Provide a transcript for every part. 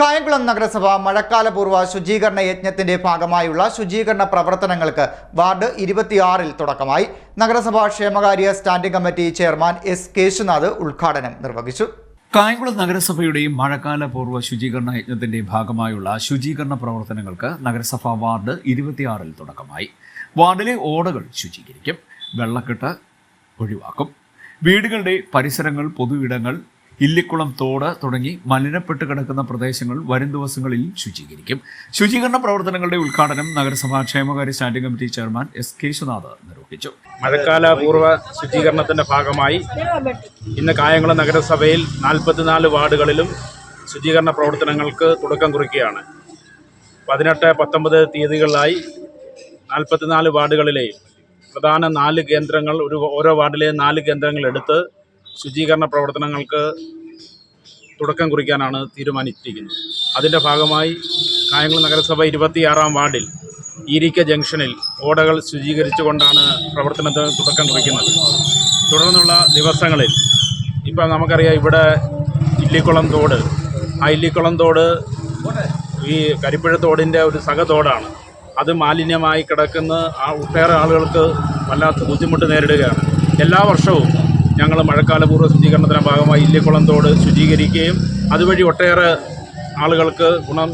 കായംകുളം നഗരസഭ മഴക്കാലപൂർവ ശുചീകരണ യജ്ഞത്തിന്റെ ഭാഗമായുള്ള ശുചീകരണ പ്രവർത്തനങ്ങൾക്ക് വാർഡ് ഇരുപത്തിയാറിൽ തുടക്കമായി. നഗരസഭാ ക്ഷേമകാര്യ standing committee chairman S Keshunath ഉദ്ഘാടനം നിർവഹിച്ചു. കായംകുളം നഗരസഭയുടെയും മഴക്കാല പൂർവ ശുചീകരണ യജ്ഞത്തിന്റെ ഭാഗമായുള്ള ശുചീകരണ പ്രവർത്തനങ്ങൾക്ക് നഗരസഭാ വാർഡ് ഇരുപത്തിയാറിൽ തുടക്കമായി. വാർഡിലെ ഓടകൾ ശുചീകരിക്കും വെള്ളക്കെട്ട് ഒഴിവാക്കും. വീടുകളുടെ പരിസരങ്ങൾ പൊതു ഇടങ്ങൾ ഇല്ലിക്കുളം തോട് തുടങ്ങി മലിനപ്പെട്ട് കിടക്കുന്ന പ്രദേശങ്ങൾ വരും ദിവസങ്ങളിൽ ശുചീകരിക്കും. ശുചീകരണ പ്രവർത്തനങ്ങളുടെ ഉദ്ഘാടനം നഗരസഭാ ക്ഷേമകാര്യ standing committee chairman S Keshunath നിർവഹിച്ചു. മഴക്കാല പൂർവ ശുചീകരണത്തിന്റെ ഭാഗമായി ഇന്ന് കായംകുളം നഗരസഭയിൽ നാൽപ്പത്തിനാല് വാർഡുകളിലും ശുചീകരണ പ്രവർത്തനങ്ങൾക്ക് തുടക്കം കുറിക്കുകയാണ്. പതിനെട്ട് പത്തൊമ്പത് തീയതികളിലായി നാൽപ്പത്തിനാല് വാർഡുകളിലെ പ്രധാന നാല് കേന്ദ്രങ്ങൾ ഒരു ഓരോ വാർഡിലെയും നാല് കേന്ദ്രങ്ങൾ എടുത്ത് ശുചീകരണ പ്രവർത്തനങ്ങൾക്ക് തുടക്കം കുറിക്കാനാണ് തീരുമാനിച്ചിരിക്കുന്നത്. അതിന്റെ ഭാഗമായി കായംകുളം നഗരസഭ ഇരുപത്തിയാറാം വാർഡിൽ ഈരിക്ക ജംഗ്ഷനിൽ ഓടകൾ ശുചീകരിച്ചുകൊണ്ടാണ് പ്രവർത്തനത്തിന് തുടക്കം കുറിക്കുന്നത്. തുടർന്നുള്ള ദിവസങ്ങളിൽ ഇപ്പം നമുക്കറിയാം ഇവിടെ ഇല്ലിക്കുളം തോട് ആ ഇല്ലിക്കുളം തോട് ഈ കരിപ്പുഴ തോടിന്റെ ഒരു സഹതോടാണ് അത് മാലിന്യമായി കിടക്കുന്ന ആ ഒട്ടേറെ ആളുകൾക്ക് വല്ലാത്ത ബുദ്ധിമുട്ട് നേരിടുകയാണ്. എല്ലാ വർഷവും ഞങ്ങൾ മഴക്കാലപൂർവ ശുചീകരണത്തിന്റെ ഭാഗമായി ഇല്ലിക്കുളം തോട് ശുചീകരിക്കുകയും അതുവഴി ഒട്ടേറെ ആളുകൾക്ക് ഗുണം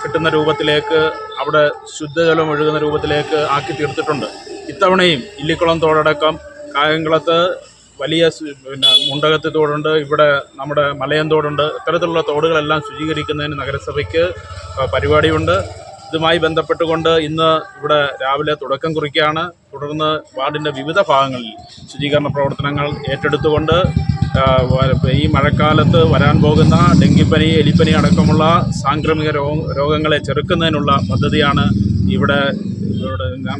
കിട്ടുന്ന രൂപത്തിലേക്ക് അവിടെ ശുദ്ധജലം ഒഴുകുന്ന രൂപത്തിലേക്ക് ആക്കി തീർത്തിട്ടുണ്ട്. ഇത്തവണയും ഇല്ലിക്കുളം തോടടക്കം കായംകുളത്ത് വലിയ പിന്നെ മുണ്ടകത്ത് തോടുണ്ട് ഇവിടെ നമ്മുടെ മലയൻ തോടുണ്ട് ഇത്തരത്തിലുള്ള തോടുകളെല്ലാം ശുചീകരിക്കുന്നതിന് നഗരസഭയ്ക്ക് പരിപാടിയുണ്ട്. ഇതുമായി ബന്ധപ്പെട്ടുകൊണ്ട് ഇന്ന് ഇവിടെ രാവിലെ തുടക്കം കുറിക്കുകയാണ്. തുടർന്ന് വാർഡിന്റെ വിവിധ ഭാഗങ്ങളിൽ ശുചീകരണ പ്രവർത്തനങ്ങൾ ഏറ്റെടുത്തുകൊണ്ട് ഈ മഴക്കാലത്ത് വരാൻ പോകുന്ന ഡെങ്കിപ്പനി എലിപ്പനി അടക്കമുള്ള സാംക്രമിക രോഗങ്ങളെ ചെറുക്കുന്നതിനുള്ള പദ്ധതിയാണ് ഇവിടെ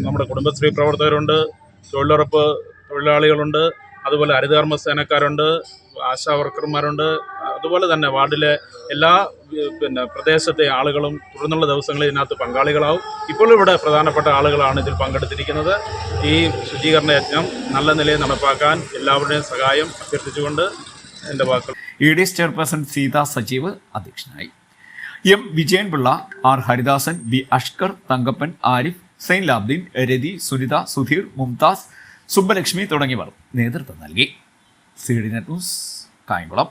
നമ്മുടെ കുടുംബശ്രീ പ്രവർത്തകരുണ്ട് തൊഴിലുറപ്പ് തൊഴിലാളികളുണ്ട് അതുപോലെ ഹരിതകർമ്മ സേനക്കാരുണ്ട് ആശാ വർക്കർമാരുണ്ട് അതുപോലെ തന്നെ വാർഡിലെ എല്ലാ പിന്നെ പ്രദേശത്തെ ആളുകളും തുടർന്നുള്ള ദിവസങ്ങളിൽ ഇതിനകത്ത് പങ്കാളികളാവും. ഇപ്പോൾ ഇവിടെ പ്രധാനപ്പെട്ട ആളുകളാണ് ഇതിൽ പങ്കെടുത്തിരിക്കുന്നത്. ഈ ശുചീകരണ യജ്ഞം നല്ല നിലയിൽ നടപ്പാക്കാൻ എല്ലാവരുടെയും സഹായം അഭ്യർത്ഥിച്ചുകൊണ്ട് എന്റെ വാക്കുകൾ E D S chairperson Seetha Sajeev അധ്യക്ഷനായി. M Vijayan Pillai R Haridasan B Ashkar Thankappan Arif Zainulabdeen Rathi Sunitha Sudheer Mumtaz Subbalakshmi തുടങ്ങിയവർ നേതൃത്വം നൽകി. C D net news Kayamkulam.